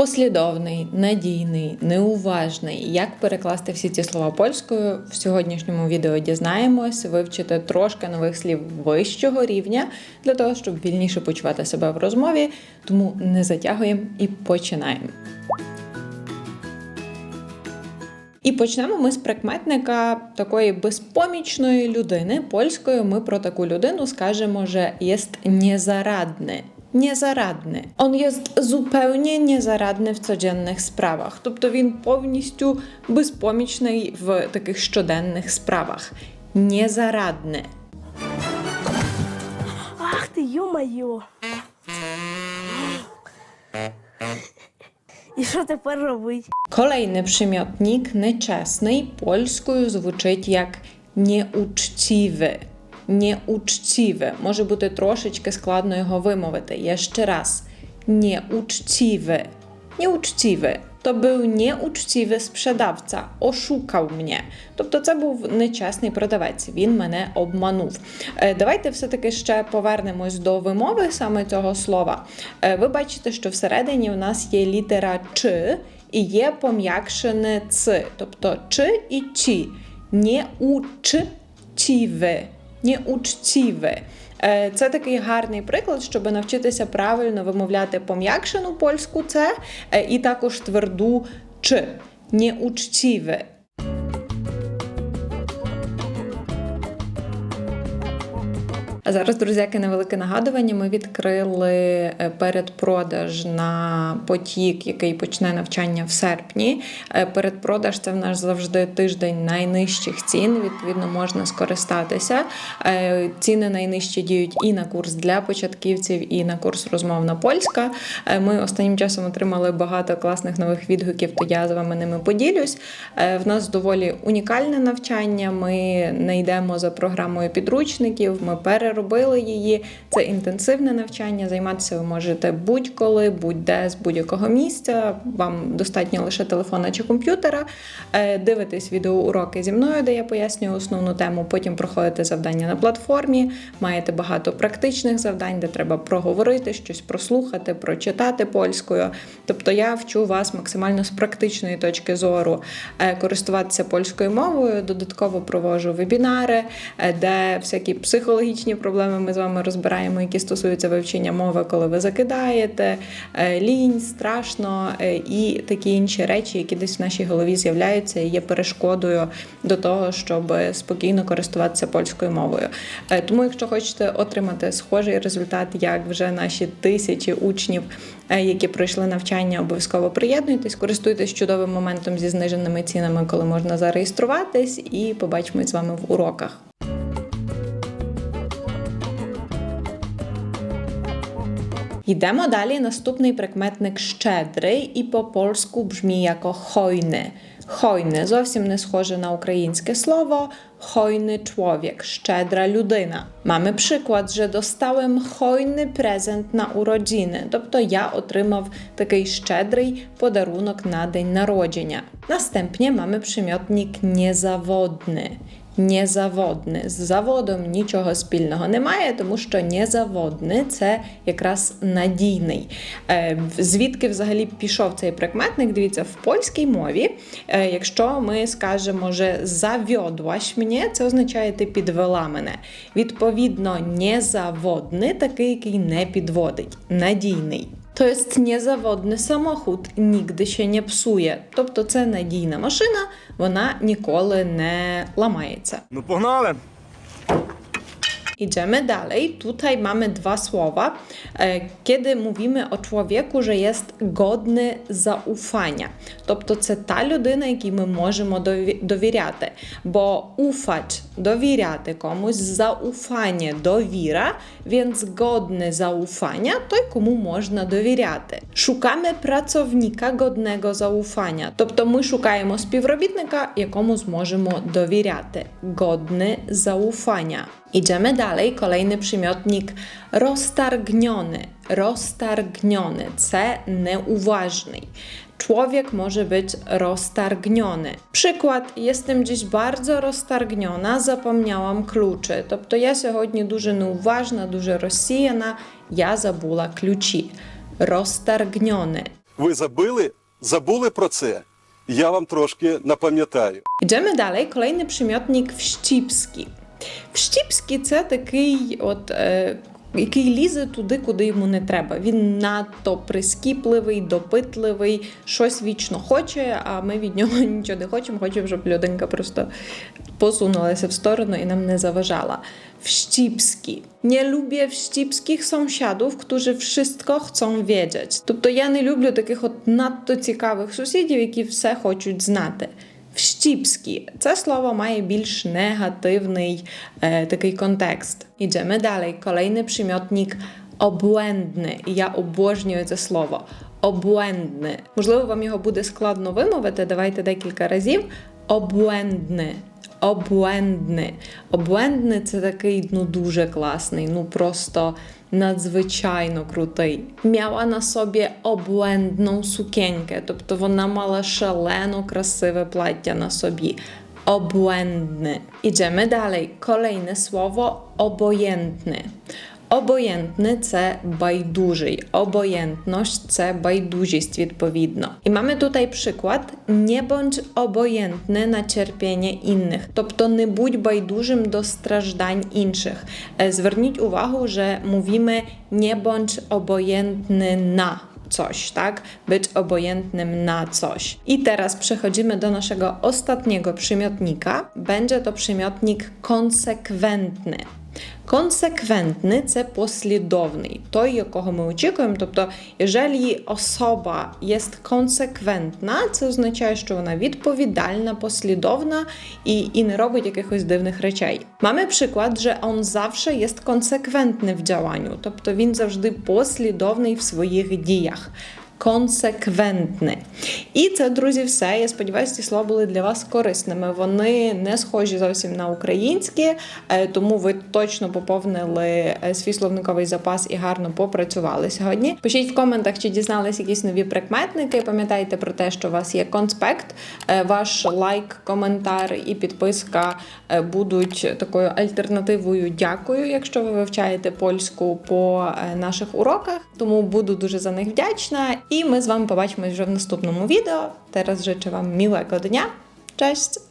Послідовний, надійний, неуважний. Як перекласти всі ці слова польською в сьогоднішньому відео дізнаємось, вивчити трошки нових слів вищого рівня для того, щоб вільніше почувати себе в розмові. Тому не затягуємо і починаємо. І почнемо ми з прикметника такої безпомічної людини. Польською ми про таку людину скажемо, że jest niezaradny. Niezaradny. On jest zupełnie niezaradny в codziennych справах. Тобто він повністю безпомічний в таких щоденних справах. Niezaradny. Ах ти, ё-моё. І що тепер робить? Kolejny przymiotnik nieczesny польською звучить як nieuczciwy. Nieuczciwy. Може бути трошечки складно його вимовити. Ще раз. Nieuczciwy. Nieuczciwy. To był nieuczciwy sprzedawca, oszukał mnie. Тобто це був нечесний продавець, він мене обманув. Е, Давайте все-таки ще повернемось до вимови саме цього слова. Е, Ви бачите, що всередині у нас є літера Ч і є пом'якшене Ц, тобто Ч і Чі. Неучтиве. Неучтиве. Е, Це такий гарний приклад, щоб навчитися правильно вимовляти пом'якшену польську це е, і також тверду ч. Неучтиве. Зараз, друзяки, невелике нагадування. Ми відкрили е, передпродаж на потік, який почне навчання в серпні. Е, Передпродаж це в нас завжди тиждень найнижчих цін. Відповідно, можна скористатися. Е, Ціни найнижчі діють і на курс для початківців, і на курс розмовна польська. Ми останнім часом отримали багато класних нових відгуків, то я з вами ними поділюсь. В нас доволі унікальне навчання. Ми не йдемо за програмою підручників. Ми переробили її. Це інтенсивне навчання. Займатися ви можете будь-коли, будь-де з будь-якого місця. Вам достатньо лише телефона чи комп'ютера. Е, Дивитесь відеоуроки зі мною, де я пояснюю основну тему. Потім проходите завдання на платформі. Маєте багато практичних завдань, де треба проговорити, щось прослухати, прочитати польською. Тобто я вчу вас максимально з практичної точки зору е, користуватися польською мовою. Додатково проводжу вебінари, е, де всякі психологічні проблеми ми з вами розбираємо, які стосуються вивчення мови, коли ви закидаєте, е, лінь, страшно е, і такі інші речі, які десь в нашій голові з'являються і є перешкодою до того, щоб спокійно користуватися польською мовою. Е, Тому, якщо хочете отримати схожий результат, як вже наші тисячі учнів, які пройшли навчання, обов'язково приєднуйтесь, користуйтесь чудовим моментом зі зниженими цінами, коли можна зареєструватись, і побачимось з вами в уроках. Йдемо далі. Наступний прикметник щедрий і по польську бrzmi jako hojny. Hojny зовсім не схоже на українське слово. Hojny człowiek, щедра людина. Mamy przykład, że dostałem hojny презент на urodziny. Тобто я отримав такий щедрий подарунок на день народження. Następnie mamy przymiotnik niezawodny. Незаводне. З заводом нічого спільного немає, тому що незаводне це якраз надійний. Е, Звідки взагалі пішов цей прикметник? Дивіться, в польській мові, е, якщо ми скажемо, що завьодłaś мене, це означає ти підвела мене. Відповідно, незаводне такий, який не підводить, надійний. To jest niezawodny samochód, nigdy się не псує. Тобто це надійна машина, вона ніколи не ламається. Ну погнали! Idziemy dalej. Tutaj mamy dwa słowa. E, Kiedy mówimy o człowieku, że jest godny zaufania. Тобто це та людина, якій ми можемо дові- довіряти. Бо уфач довіряти комусь, заufanie довіра, więc godny zaufania той, кому можна довіряти. Шукamy pracownika godnego zaufania. Тобто ми шукаємо співробітника, якому зможемо довіряти. Godny zaufania. Idziemy dalej. Kolejny przymiotnik roztargniony. Roztargniony. Це nieuważny. Człowiek może być roztargniony. Przykład: Jestem dziś bardzo roztargniona, zapomniałam kluczy. Тобто я сьогодні дуже неуважна, дуже розсіяна, я забула ключі. Розтаргньони. Ви забили, забули про це? Я вам трошки напам'ятаю. Йдемо далі. Kolejny przymiotnik wścibski. Wścibski – це такий, от, е, який лізе туди, куди йому не треба. Він надто прискіпливий, допитливий, щось вічно хоче, а ми від нього нічого не хочемо. Хочемо, щоб людинка просто posunęła w stronę i nam nie zawажала. Wścibski. Nie lubię wścibskich sąsiadów, którzy wszystko chcą wiedzieć. Тобто я не люблю таких от надто цікавих сусідів, які все хочуть знати. Wścibski. Це слово має більш негативний е, такий контекст. Ідемо далі. Kolejny przymiotnik obłędny. Я обожнюю це слово. Обуендне. Можливо, вам його буде складно вимовити. Давайте декілька разів. Обłędny. Обłędny. Обуендне це такий ну дуже класний, ну просто надзвичайно крутий. Miała на собі обуендну sukienkę, тобто вона мала шалено красиве плаття на собі. Obłędny. Idziemy dalej. Kolejne słowo obojętny. Obojętny це байдужий, obojętność це байдужість відповідно. І mamy tutaj przykład nie bądź obojętny на cierpienie innych, тобто не будь байдужим до страждань інших. Е, Зверніть увагу, że mówimy nie bądź obojętny na coś, tak? Być obojętnym na coś. I teraz przechodzimy do naszego ostatniego przymiotnika. Będzie to przymiotnik konsekwentny. Консеквентний це послідовний, той, якого ми очікуємо. Тобто, jeżeli особа є консеквентна, це означає, що вона відповідальна, послідовна і, і не робить якихось дивних речей. Mamy przykład, że on zawsze jest konsekwentny w działaniu, тобто він завжди послідовний в своїх діях. Консеквентний. І це, друзі, все. Я сподіваюся, ці слова були для вас корисними. Вони не схожі зовсім на українські, е, тому ви точно поповнили е, свій словниковий запас і гарно попрацювали сьогодні. Пишіть в коментах, чи дізнались якісь нові прикметники. Пам'ятайте про те, що у вас є конспект. Е, Ваш лайк, коментар і підписка будуть такою альтернативою. Дякую, якщо ви вивчаєте польську по наших уроках. Тому буду дуже за них вдячна. І ми з вами побачимось вже в наступному відео. Teraz życzę Wam miłego dnia. Cześć!